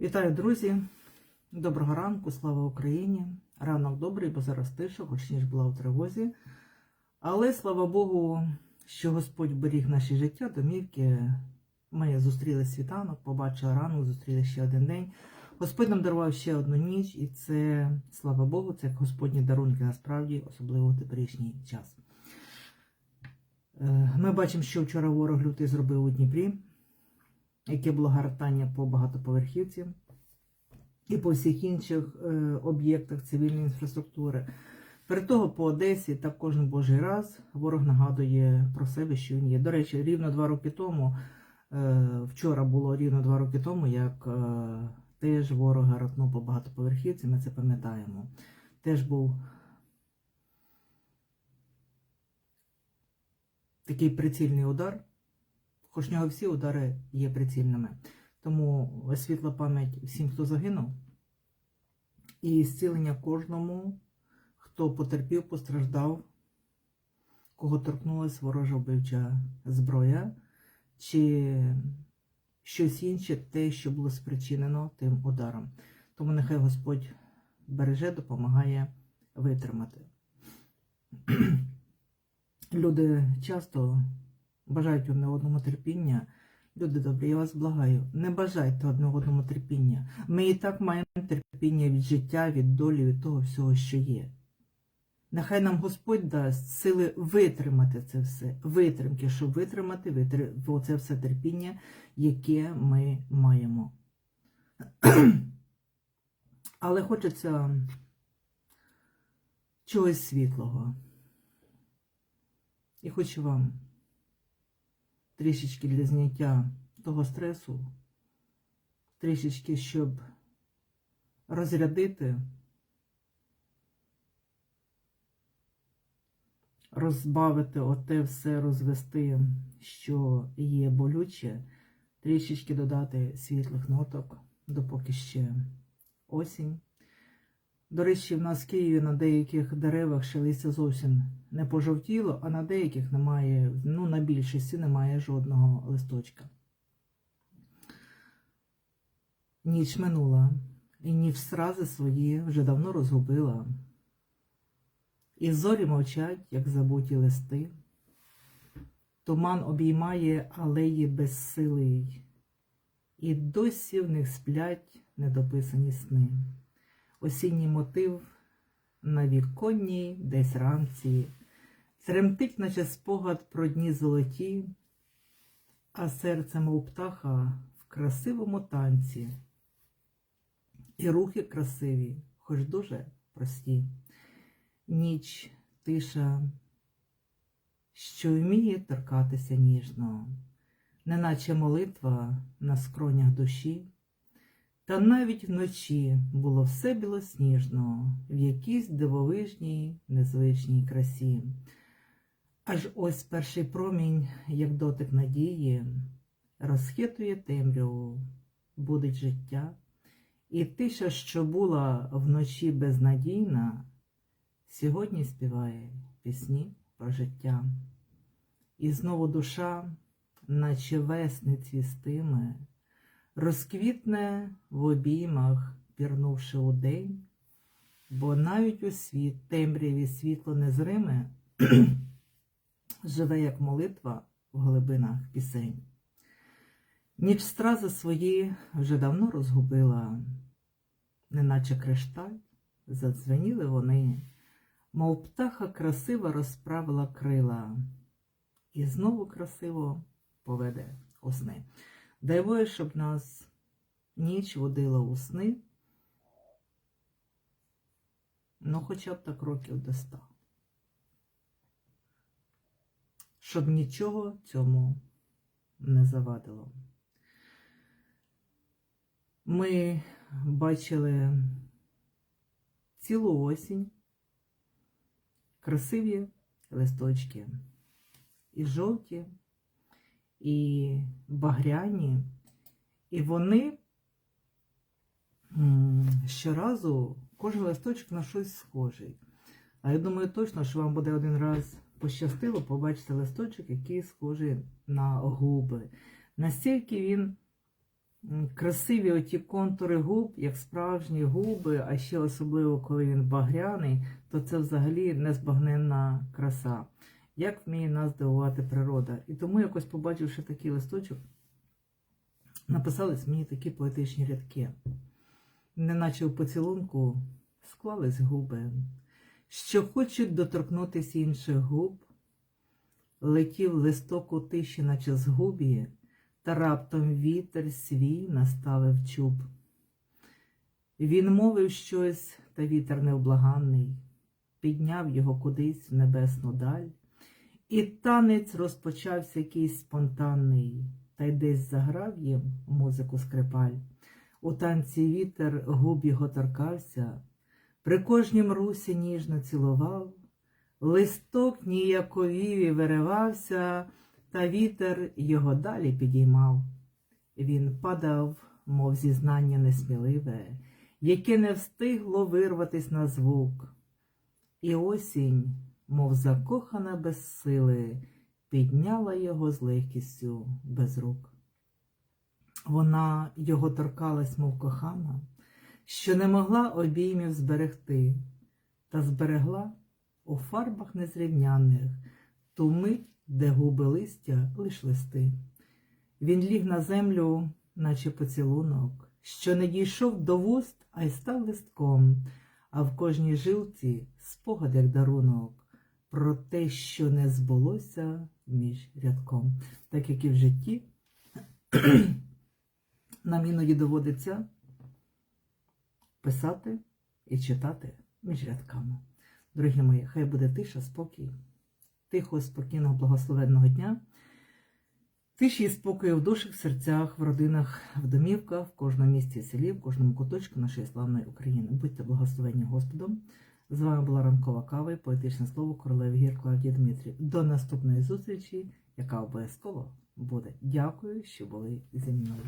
Вітаю, друзі! Доброго ранку, слава Україні! Ранок добрий, бо зараз тиша, хоч ніж була у тривозі. Але слава Богу, що Господь беріг наше життя, домівки. Ми зустріли світанок, побачили ранок, зустріли ще один день. Господь нам дарував ще одну ніч, і це, слава Богу, це Господні дарунки насправді, особливо в теперішній час. Е, Ми бачимо, що вчора ворог лютий зробив у Дніпрі, яке було гартання по багатоповерхівці і по всіх інших е, об'єктах цивільної інфраструктури. Перед того по Одесі так кожен божий раз ворог нагадує про себе, що він є. До речі, рівно два роки тому, е, вчора було рівно два роки тому, як е, теж ворог гаратнув по багатоповерхівці, ми це пам'ятаємо. Теж був такий прицільний удар, в нього всі удари є прицільними. Тому світла пам'ять всім, хто загинув, і зцілення кожному, хто потерпів, постраждав, кого торкнулася ворожа вбивча зброя, чи щось інше, те, що було спричинено тим ударом. Тому нехай Господь береже, допомагає витримати. Люди часто бажають одне одному терпіння. Люди добрі, я вас благаю, не бажайте одне одному терпіння. Ми і так маємо терпіння від життя, від долі, від того всього, що є. Нехай нам Господь дасть сили витримати це все, витримки, щоб витримати витр... оце все терпіння, яке ми маємо. Але хочеться чогось світлого. І хочу вам трішечки для зняття того стресу, трішечки, щоб розрядити, розбавити оте все, розвести, що є болюче, трішечки додати світлих ноток, допоки ще осінь. До речі, в нас в Києві на деяких деревах ще листя зовсім не пожовтіло, а на деяких немає, ну на більшості немає жодного листочка. Ніч минула, і ніч срази свої вже давно розгубила. І зорі мовчать, як забуті листи. Туман обіймає алеї безсилий, і досі в них сплять недописані сни осінній мотив на віконній десь ранці, тремтить, наче спогад про дні золоті, а серце, мов птаха, в красивому танці, і рухи красиві, хоч дуже прості. Ніч, тиша, що вміє торкатися ніжно, неначе молитва на скронях душі. Та навіть вночі було все білосніжно, в якійсь дивовижній, незвичній красі. Аж ось перший промінь, як дотик надії, розхитує темряву, будить життя, і тиша, що була вночі безнадійна, сьогодні співає пісні про життя. І знову душа, наче весни цвістиме, розквітне в обіймах, пірнувши у день, бо навіть у світ темряві світло незриме живе, як молитва в глибинах пісень. Ніч стрази свої вже давно розгубила, неначе кришталь, задзвеніли вони, мов птаха красиво розправила крила, і знову красиво поведе у сни. Дай Боже, щоб нас ніч водила у сни, ну хоча б так років до ста. Щоб нічого цьому не завадило. Ми бачили цілу осінь, красиві листочки і жовті і багряні, і вони щоразу кожен листочок на щось схожий. А я думаю точно, що вам буде один раз пощастило побачити листочок, який схожий на губи. Настільки він Красиві оті контури губ, як справжні губи, а ще особливо, коли він багряний, то це взагалі незбагненна краса. Як вміє нас дивувати природа. І тому, якось побачивши такий листочок, написались мені такі поетичні рядки. Неначе в поцілунку склались губи, що хочуть доторкнутися інших губ, летів листок у тиші, наче з губі, та раптом вітер свій наставив чуб. Він мовив щось, та вітер невблаганний, підняв його кудись в небесну даль, і танець розпочався якийсь спонтанний, та й десь заграв їм музику скрипаль. У танці вітер губ його торкався, при кожнім русі ніжно цілував, листок ніяковів виривався, та вітер його далі підіймав. Він падав, мов зізнання несміливе, яке не встигло вирватись на звук. І осінь, мов закохана без сили, підняла його з легкістю без рук. Вона його торкалась, мов кохана, що не могла обіймів зберегти, та зберегла у фарбах незрівняних ту мить, де губи листя лиш листи. Він ліг на землю, наче поцілунок, що не дійшов до вуст, а й став листком, а в кожній жилці спогад як дарунок про те, що не збулося між рядком, так як і в житті. Нам іноді доводиться писати і читати між рядками. Дорогі мої, хай буде тиша, спокій, тихого, спокійного, благословенного дня, тиші і спокою в душах, в серцях, в родинах, в домівках, в кожному місті селі, в кожному куточку нашої славної України. Будьте благословенні Господом. З вами була ранкова кава і поетичне слово королеви гір Клавдія Дмитрів. До наступної зустрічі, яка обов'язково буде. Дякую, що були зі мною.